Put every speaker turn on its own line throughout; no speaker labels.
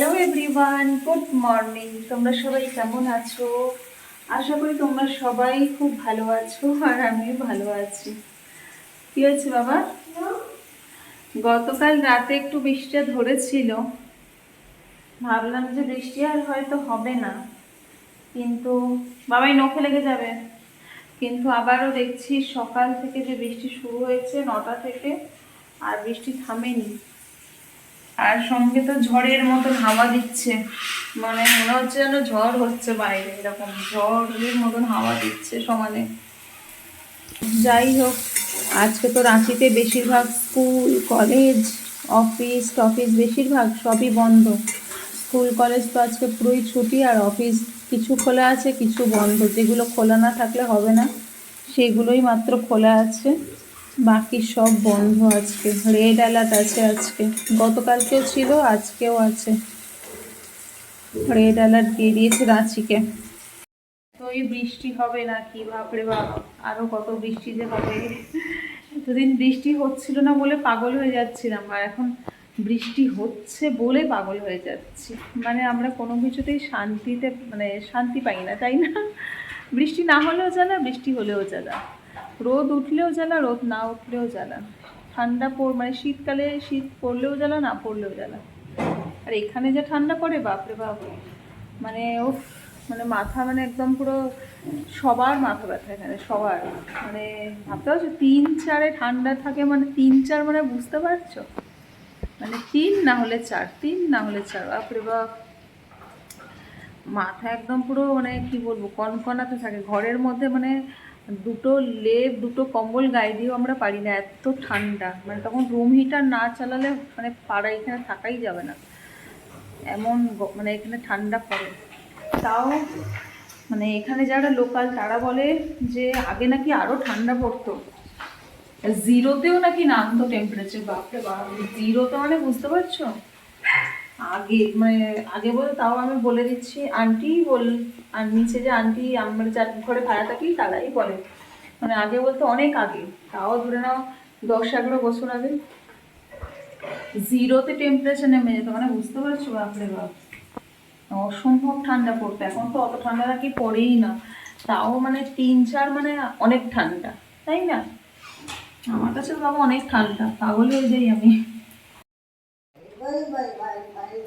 Hello everyone good morning তোমরা সবাই কেমন আছো? আশা করি তোমরা সবাই খুব ভালো আছো আর আমিও ভালো আছি। কি হয়েছে বাবা? গতকাল রাতে একটু বৃষ্টিটা ধরেছিল। ভাবলাম যে বৃষ্টি আর হয়তো হবে না। কিন্তু বাবাই নখে লেগে যাবে। কিন্তু আবারও দেখছি সকাল থেকে যে বৃষ্টি শুরু হয়েছে নটা থেকে, আর বৃষ্টি থামেনি। আর সঙ্গে তো ঝড়ের মতন হাওয়া দিচ্ছে। মানে মনে হচ্ছে যেন ঝড় হচ্ছে বাইরে, এরকম ঝড়ের মতন হাওয়া দিচ্ছে সমানে। যাই হোক, আজকে তো রাঁচিতে বেশিরভাগ স্কুল, কলেজ, অফিস, টফিস বেশিরভাগ সবই বন্ধ। স্কুল, কলেজ তো আজকে পুরোই ছুটি আর অফিস কিছু খোলা আছে, কিছু বন্ধ। যেগুলো খোলা না থাকলে হবে না, সেগুলোই মাত্র খোলা আছে। বাকি সব বন্ধ আজকে। রেড অ্যালার্ট আছে আজকে। গতকালকেও ছিল, আজকেও আছে। রেড অ্যালার্ট দিয়ে দিয়েছে রাঁচিকে। তো এই বৃষ্টি হবে না কি বাপরে বাপ, আরও কত বৃষ্টি যে হবে। এতদিন বৃষ্টি হচ্ছিল না বলে পাগল হয়ে যাচ্ছিলাম, আর এখন বৃষ্টি হচ্ছে বলে পাগল হয়ে যাচ্ছি। মানে আমরা কোনো কিছুতেই শান্তিতে মানে শান্তি পাই না, তাই না? বৃষ্টি না হলেও জ্বালা বৃষ্টি হলেও জ্বালা রোদ উঠলেও জ্বালা, রোদ না উঠলেও জ্বালা। ঠান্ডা পড় মানে শীতকালে শীত পড়লেও জ্বালা, না পড়লেও জ্বালা। আর এখানে যে ঠান্ডা পড়ে, বাপরে বাপ। মানে ও মানে মাথা মানে একদম পুরো সবার মাথা ব্যথা এখানে, সবার। মানে ভাবতে পারছ, তিন চারে ঠান্ডা থাকে মানে তিন চার মানে বুঝতে পারছ? মানে তিন না হলে চার, তিন না হলে চার, বাপরে বাপ। মাথা একদম পুরো মানে কি বলব, কনকনাতে থাকে। ঘরের মধ্যে মানে দুটো লেপ, দুটো কম্বল গায়ে দিয়েও আমরা পারি না, এত ঠান্ডা। মানে তখন রুম হিটার না চালালে মানে পাড়া এখানে থাকাই যাবে না। এমন মানে এখানে ঠান্ডা পড়ে। তাও মানে এখানে যারা লোকাল তারা বলে যে আগে নাকি আরও ঠান্ডা পড়তো। জিরোতেও নাকি নামতো টেম্পারেচার বাপরে বাপ জিরোতে মানে বুঝতে পারছ? আগে মানে আগে বলে তাও আমি বলে দিচ্ছি, আন্টি বল, আর নিচে যে আন্টি আমরা যার ঘরে ভাড়া থাকি তারাই বলে। মানে আগে বলতে অনেক আগে, তাও ধরে নাও দশ এগারো বছর আগে। জিরোতে টেম্পারেচার নেমে যেত মানে বুঝতে পারছ? বাপরে বাপ। অসম্ভব ঠান্ডা পড়তো, এখন তো অত ঠান্ডা নাকি পড়েই না। তাও মানে তিন চার মানে অনেক ঠান্ডা, তাই না? আমার কাছে বাবা অনেক ঠান্ডা পাগল হয়ে যাই আমি।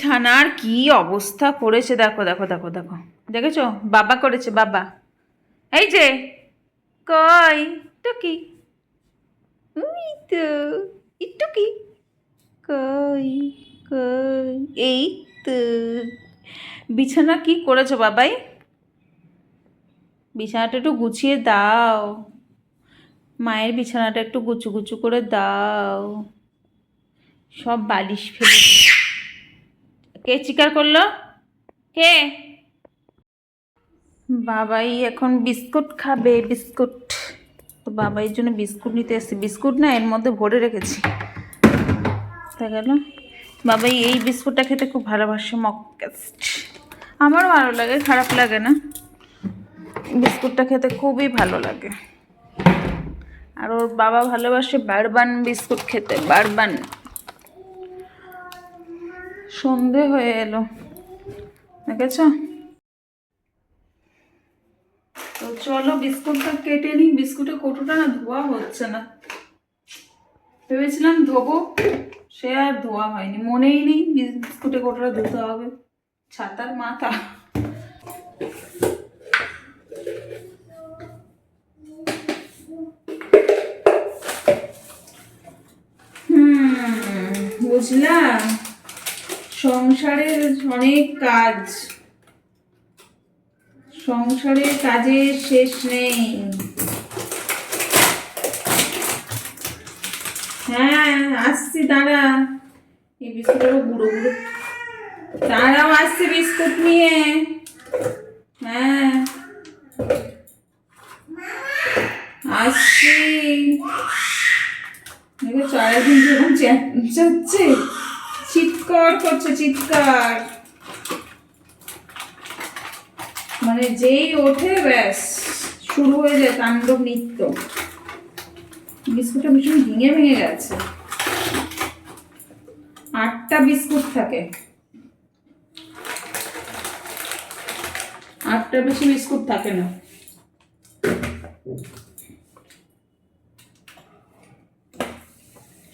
ছানার কি অবস্থা করেছে? দেখো দেখো দেখো দেখো। দেখেছ? বাবা করেছে, বাবা। এই যে, কই? টুকি ওই তো ইটুকি কই কই, এই তো। বিছানা কি করেছ, বাবাই? বিছানাটা একটু গুছিয়ে দাও। মায়ের বিছানাটা একটু গুচু গুচু করে দাও। সব বালিশ ফেলে কে চিকার করল? কে? বাবাই এখন বিস্কুট খাবে, বিস্কুট। তো বাবাইয়ের জন্য বিস্কুট নিতে এসেছি। বিস্কুট না এর মধ্যে ভরে রেখেছি। দেখা গেল। বাবাই এই বিস্কুটটা খেতে খুব ভালোবাসে মককেস্ট আমারও ভালো লাগে, খারাপ লাগে না। বিস্কুটটা খেতে খুবই ভালো লাগে। আর ওর বাবা ভালোবাসে বারবান বিস্কুট খেতে, বারবান। সন্ধে হয়ে এলো, দেখেছ? তো চলো বিস্কুটটা কেটে নিই, বিস্কুটে কৌটোটা না ধোয়া হচ্ছে না। ভেবেছিলাম ধোবো, সে আর ধোয়া হয়নি, মনেই নেই বিস্কুটে কৌটোটা ধুতে হবে। ছাতার মাথা। হুম বুঝলাম। সংসারের অনেক কাজ। সংসারের কাজে শেষ নেই। হ্যাঁ আসছি, দাঁড়া। এই বিস্কুটটাও গুঁড়ো গুঁড়ো। দাঁড়াও, আসছি বিস্কুট নিয়ে হ্যাঁ আসছি দেখো চারিদিন যখন চেঁচাচ্ছে চিৎকার করছে চিৎকার। মানে যেই ওঠে, ব্যাস, শুরু হয়ে যায় তাণ্ডব নৃত্য। বিস্কুটটা ভীষণ ভেঙে ভেঙে গেছে। আটটা বিস্কুট থাকে। আটটা বেশি বিস্কুট থাকে না।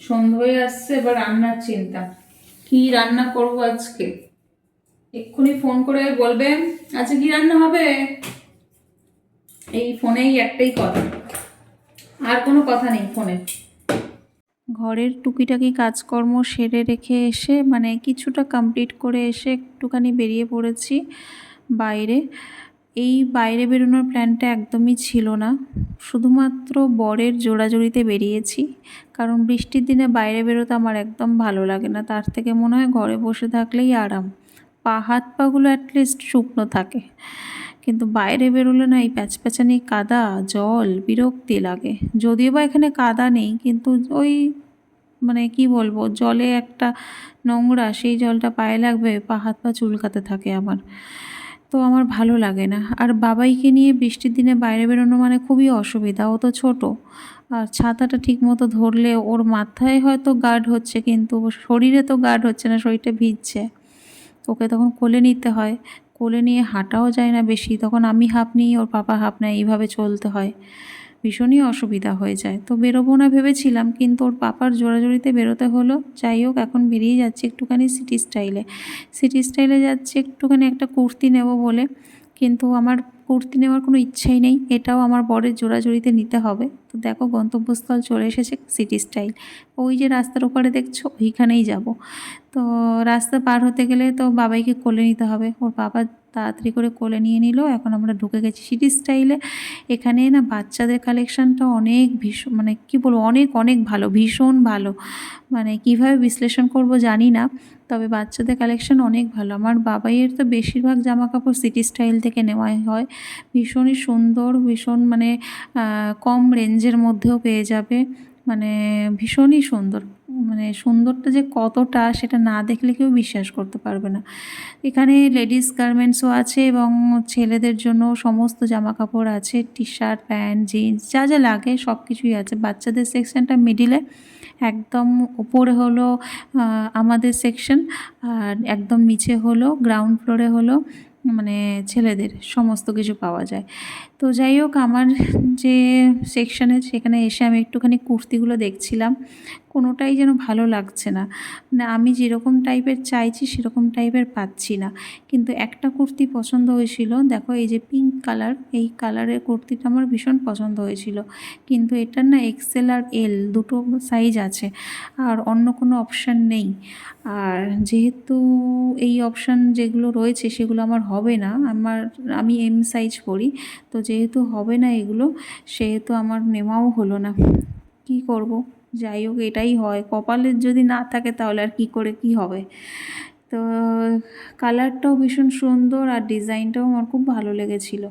সন্ধ্যা আসছে, এবার রান্নার চিন্তা। কি রান্না করব আজকে? এক্ষুনি ফোন করে বলবে আচ্ছা কি রান্না হবে? এই ফোনেই একটাই কথা। আর কোনো কথা নেই ফোনে। ঘরের টুকিটাকি কাজকর্ম সেরে রেখে এসে মানে কিছুটা কমপ্লিট করে এসে একটুখানি বেরিয়ে পড়েছি বাইরে। এই বাইরে বেরোনোর প্ল্যানটা একদমই ছিল না। শুধুমাত্র বরের জোড়াজুড়িতে বেরিয়েছি, কারণ বৃষ্টির দিনে বাইরে বেরোতে আমার একদম ভালো লাগে না। তার থেকে মনে হয় ঘরে বসে থাকলেই আরাম। পা হাত পাগুলো অ্যাটলিস্ট শুকনো থাকে। কিন্তু বাইরে বেরোলে না এই প্যাচপ্যাচানি কাদা, জল, বিরক্তি লাগে। যদিও বা এখানে কাদা নেই, কিন্তু ওই মানে কি বলব, জলে একটা নোংরা, সেই জলটা পায়ে লাগবে, পা হাত পা চুলকাতে থাকে আমার। তো আমার ভালো লাগে না। আর বাবাইকে নিয়ে বৃষ্টির দিনে বাইরে বেরোনো মানে খুবই অসুবিধা, ও তো ছোটো। আর ছাতাটা ঠিক মতো ধরলে ওর মাথায় হয়তো গার্ড হচ্ছে, কিন্তু শরীরে তো গার্ড হচ্ছে না, শরীরটা ভিজছে। ওকে তখন কোলে নিতে হয়। কোলে নিয়ে হাঁটাও যায় না বেশি, তখন আমি হাঁপ নিই, ওর পাপা হাঁপ নেয়, এইভাবে চলতে হয়। ভীষণই অসুবিধা হয়ে যায়। তো বেরোবো না ভেবেছিলাম, কিন্তু ওর পাপার জোড়াজোড়িতে বেরোতে হলো। যাই হোক, এখন বেরিয়ে যাচ্ছে একটুখানি সিটি স্টাইলে সিটি স্টাইলে যাচ্ছে একটুখানি একটা কুর্তি নেব বলে, কিন্তু আমার কুর্তি নেওয়ার কোনো ইচ্ছাই নেই। এটাও আমার বরের জোড়াজুড়িতে নিতে হবে। তো দেখো, গন্তব্যস্থল চলে এসেছে সিটি স্টাইল ওই যে রাস্তার ওপারে দেখছ, ওইখানেই যাব। তো রাস্তা পার হতে গেলে তো বাবাইকে কোলে নিতে হবে। ওর বাবা তাড়াতাড়ি করে কোলে নিয়ে নিল। এখন আমরা ঢুকে গেছি সিটি স্টাইলে। এখানে না বাচ্চাদের কালেকশানটা অনেক ভীষণ মানে কি বলব, অনেক অনেক ভালো, ভীষণ ভালো। মানে কীভাবে বিশ্লেষণ করব জানি না, তবে বাচ্চাদের কালেকশন অনেক ভালো। আমার বাবাইয়ের তো বেশিরভাগ জামা কাপড় সিটি স্টাইল থেকে নেওয়াই হয়। ভীষণই সুন্দর, ভীষণ মানে কম রেঞ্জের মধ্যেও পেয়ে যাবে। মানে ভীষণই সুন্দর। মানে সুন্দরটা যে কতটা সেটা না দেখলে কেউ বিশ্বাস করতে পারবে না। এখানে লেডিস গার্মেন্টসও আছে এবং ছেলেদের জন্য সমস্ত জামা কাপড় আছে টি শার্ট প্যান্ট জিন্স যা যা লাগে সব কিছুই আছে। বাচ্চাদের সেকশনটা মিডিলে একদম উপরে হলো আমাদের সেকশন আর একদম নিচে হলো গ্রাউন্ড ফ্লোরে হলো মানে ছেলেদের সমস্ত কিছু পাওয়া যায়। তো যাই হোক, আমার যে সেকশনে সেখানে এসে আমি একটুখানি কুর্তিগুলো দেখছিলাম। কোনোটাই যেন ভালো লাগছে না। মানে আমি যেরকম টাইপের চাইছি, সেরকম টাইপের পাচ্ছি না। কিন্তু একটা কুর্তি পছন্দ হয়েছিল, দেখো এই যে পিঙ্ক কালার এই কালারের কুর্তিটা আমার ভীষণ পছন্দ হয়েছিল। কিন্তু এটার না এক্সেল আর এল দুটো সাইজ আছে, আর অন্য কোনো অপশান নেই। আর যেহেতু এই অপশান যেগুলো রয়েছে, সেগুলো আমার হবে না, আমার, আমি এম সাইজ পরি। তো যেহেতু হবে না এগুলো, সেহেতু আমার নেওয়াও হলো না। কি করব? যাই হোক, এটাই হয়। কপালের যদি না থাকে তাহলে আর কি করে, কি হবে? তো কালারটাও ভীষণ সুন্দর আর ডিজাইনটাও আমার খুব ভালো লেগেছিলো।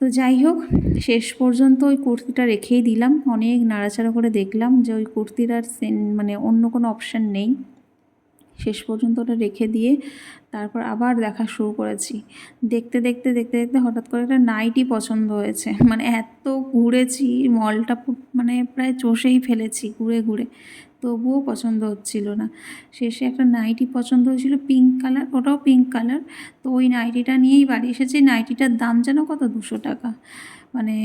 তো যাই হোক, শেষ পর্যন্ত ওই কুর্তিটা রেখেই দিলাম। অনেক নাড়াচাড়া করে দেখলাম যে ওই কুর্তিটার সেন মানে অন্য কোনো অপশান নেই। শেষ পর্যন্ত ওটা রেখে দিয়ে তারপর আবার দেখা শুরু করেছি। দেখতে দেখতে দেখতে দেখতে হঠাৎ করে একটা নাইটি পছন্দ হয়েছে। মানে এত ঘুরেছি মলটা মানে প্রায় চষেই ফেলেছি, ঘুরে ঘুরে। তবুও পছন্দ হচ্ছিল না। শেষে একটা নাইটি পছন্দ হয়েছিল পিঙ্ক কালার ওটাও পিঙ্ক কালার তো ওই নাইটিটা নিয়েই বাড়ি এসেছে। নাইটিটার দাম যেন কত? দুশো টাকা। মানে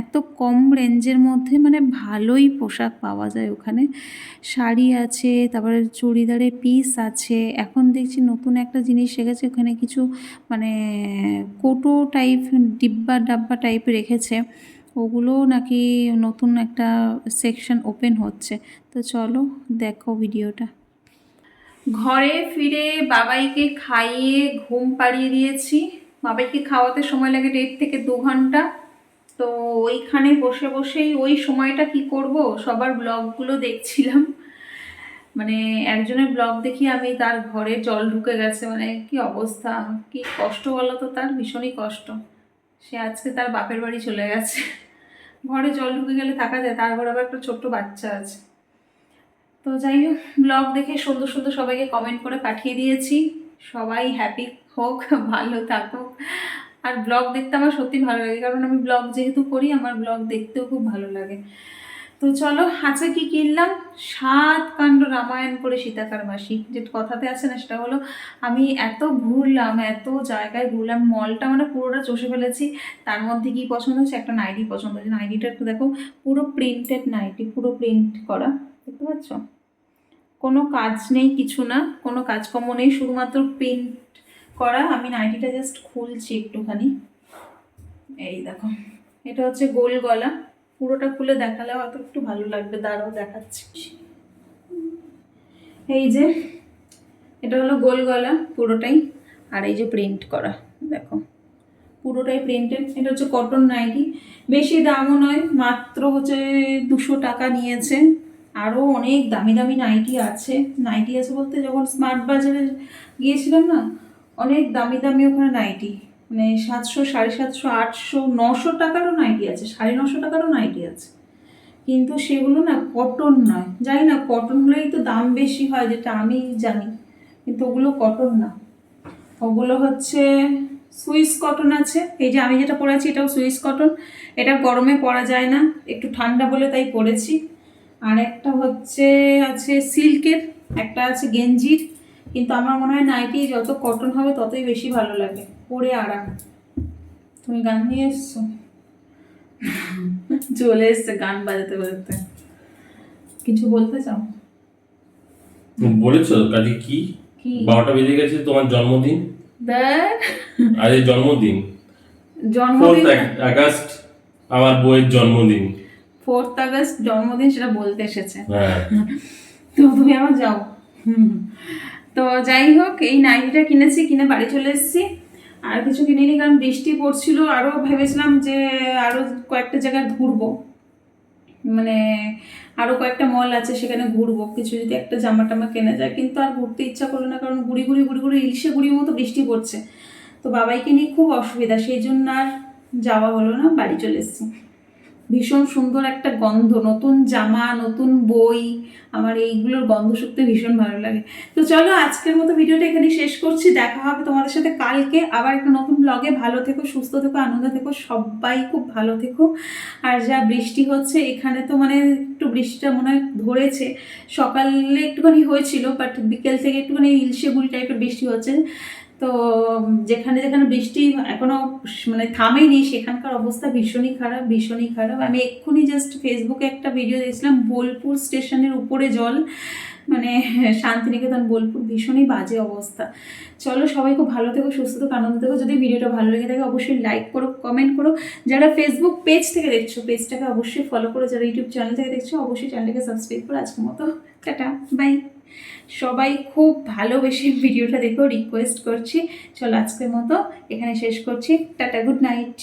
এত কম রেঞ্জের মধ্যে মানে ভালোই পোশাক পাওয়া যায় ওখানে। শাড়ি আছে, তারপরে চুড়িদারের পিস আছে। এখন দেখছি নতুন একটা জিনিস এসেছে, ওখানে কিছু মানে কোটো টাইপ ডিব্বা ডাব্বা টাইপ রেখেছে। ওগুলোও নাকি নতুন একটা সেকশন ওপেন হচ্ছে। তো চলো দেখো ভিডিওটা ঘরে ফিরে বাবাইকে খাইয়ে ঘুম পাড়িয়ে দিয়েছি। বাবাইকে খাওয়াতে সময় লাগে দেড় থেকে দু ঘণ্টা। তো ওইখানে বসে বসেই ওই সময়টা কি করব? সবার ব্লগগুলো দেখছিলাম। মানে একজনের ব্লগ দেখি আমি তার ঘরে জল ঢুকে গেছে। মানে কি অবস্থা? কি কষ্ট বলো তো তার? ভীষণই কষ্ট। সে আজকে তার বাপের বাড়ি চলে গেছে। ঘরে জল ঢুকে গেলে থাকা যায়, তারপর আবার একটা ছোট্ট বাচ্চা আছে। তো যাই হোক ব্লগ দেখে সুন্দর সুন্দর সবাইকে কমেন্ট করে পাঠিয়ে দিয়েছি। সবাই হ্যাপি হোক, ভালো থাকুক। আর ব্লগ দেখতে আমার সত্যি ভালো লাগে, কারণ আমি ব্লগ যেহেতু করি, আমার ব্লগ দেখতেও খুব ভালো লাগে। তো চলো আজকে কি কিনলাম? সাত কাণ্ড রামায়ণ করে সীতাকার মাসি। যে কথাতে আছে না, সেটা হলো, আমি এত ঘুরলাম, এত জায়গায় ঘুরলাম, মলটা মানে পুরোটা চষে ফেলেছি। তার মধ্যে কি পছন্দ হচ্ছে? একটা নাইটি পছন্দ হচ্ছে। নাইটিটা একটু দেখো, পুরো প্রিন্টেড নাইটি, পুরো প্রিন্ট করা। দেখতে পাচ্ছ? কোনো কাজ নেই, কিছু না। কোনো কাজকর্ম নেই, শুধুমাত্র প্রিন্ট করা। আমি নাইটিটা জাস্ট খুলছি একটুখানি। এই দেখো, এটা হচ্ছে গোল গলা। পুরোটা খুলে দেখালে হয়তো একটু ভালো লাগবে, দাঁড়াও দেখাচ্ছি। এই যে, এটা হলো গোল গলা পুরোটাই, আর এই যে প্রিন্ট করা, দেখো। পুরোটাই প্রিন্টেড এটা হচ্ছে কটন নাইটি বেশি দামও নয়, মাত্র হচ্ছে দুশো টাকা নিয়েছে। আরও অনেক দামি দামি নাইটি আছে। নাইটি আছে বলতে যখন স্মার্ট বাজারে গিয়েছিলাম না, অনেক দামি দামি ওখানে নাইটি মানে সাতশো, সাড়ে সাতশো, আটশো, নশো টাকারও নাইটি আছে, সাড়ে নশো টাকারও নাইটি আছে। কিন্তু সেগুলো না কটন নয়। জানি না কটন হলেই তো দাম বেশি হয়, যেটা আমি জানি। কিন্তু ওগুলো কটন না। ওগুলো হচ্ছে সুইস কটন আছে। এই যে আমি যেটা পরেছি, এটাও সুইস কটন। এটা গরমে পরা যায় না, একটু ঠান্ডা বলে তাই পরেছি। আর একটা হচ্ছে, আছে সিল্কের, একটা আছে গেঞ্জির। কিন্তু আমার মনে হয় নাইটি যত কটন হবে ততই বেশি ভালো লাগে। পরে আরাম। তুমি গান নিয়ে এসছো? চলে এসছে গান বাজাতে বাজাতে। কিছু বলতে চাও?
বলেছ কাজে কি? বারোটা বেজে গেছে তোমার জন্মদিন? আজ জন্মদিন।
জন্মদিন
আগস্ট আমার বইয়ের জন্মদিন।
ফোর্থ আগস্ট জন্মদিন সেটা বলতে এসেছে।
হ্যাঁ।
তো তুমি আমার যাও। হুম। তো যাই হোক, এই নাইটিটা কিনেছি, কিনে বাড়ি চলে এসেছি। আর কিছু কিনিনি, কারণ বৃষ্টি পড়ছিল। আরও ভেবেছিলাম যে আরও কয়েকটা জায়গায় ঘুরবো। মানে আরও কয়েকটা মল আছে, সেখানে ঘুরবো। কিছু যদি একটা জামা টামা কেনা যায়, কিন্তু আর ঘুরতে ইচ্ছা করল না, কারণ ঘুরি গুড়ি ঘুরি গুড়ি ইলিশে ঘুরির মতো বৃষ্টি পড়ছে। তো বাবাইকে নিয়ে খুব অসুবিধা, সেই জন্য আর যাওয়া হলো না, বাড়ি চলে এসেছি। ভীষণ সুন্দর একটা গন্ধ, নতুন জামা, নতুন বই, আমার এইগুলোর গন্ধ শুকতে ভীষণ ভালো লাগে। তো চলো আজকের মতো ভিডিওটা এখানে শেষ করছি, দেখা হবে তোমাদের সাথে কালকে আবার একটা নতুন ব্লগে ভালো থেকো, সুস্থ থেকো, আনন্দ থেকো, সবাই খুব ভালো থেকো। আর যা বৃষ্টি হচ্ছে, এখানে তো মানে একটু বৃষ্টিটা মনে হয় ধরেছে। সকালে একটুখানি হয়েছিল বাট বিকেল থেকে একটুখানি ইলশে গুড়ি টাইপের বৃষ্টি হচ্ছে। তো যেখানে যেখানে বৃষ্টি এখনও মানে থামেনি, সেখানকার অবস্থা ভীষণই খারাপ ভীষণই খারাপ। আমি এক্ষুনি জাস্ট ফেসবুকে একটা ভিডিও দেখছিলাম, বোলপুর স্টেশনের উপরে জল মানে শান্তিনিকেতন, বোলপুর, ভীষণই বাজে অবস্থা। চলো সবাই খুব ভালো থেকো, সুস্থ থেকো আনন্দ থেকো। যদি ভিডিওটা ভালো লেগে থাকে, অবশ্যই লাইক করো কমেন্ট করো। যারা ফেসবুক পেজ থেকে দেখছ পেজটাকে অবশ্যই ফলো করো। যারা ইউটিউব চ্যানেল থেকে দেখছ, অবশ্যই চ্যানেলটাকে সাবস্ক্রাইব করো। আজকের মতো, টাটা বাই সবাই খুব ভালোবেসে ভিডিওটা দেখো রিকোয়েস্ট করছি। চলো আজকের মতো এখানে শেষ করছি। Tata good night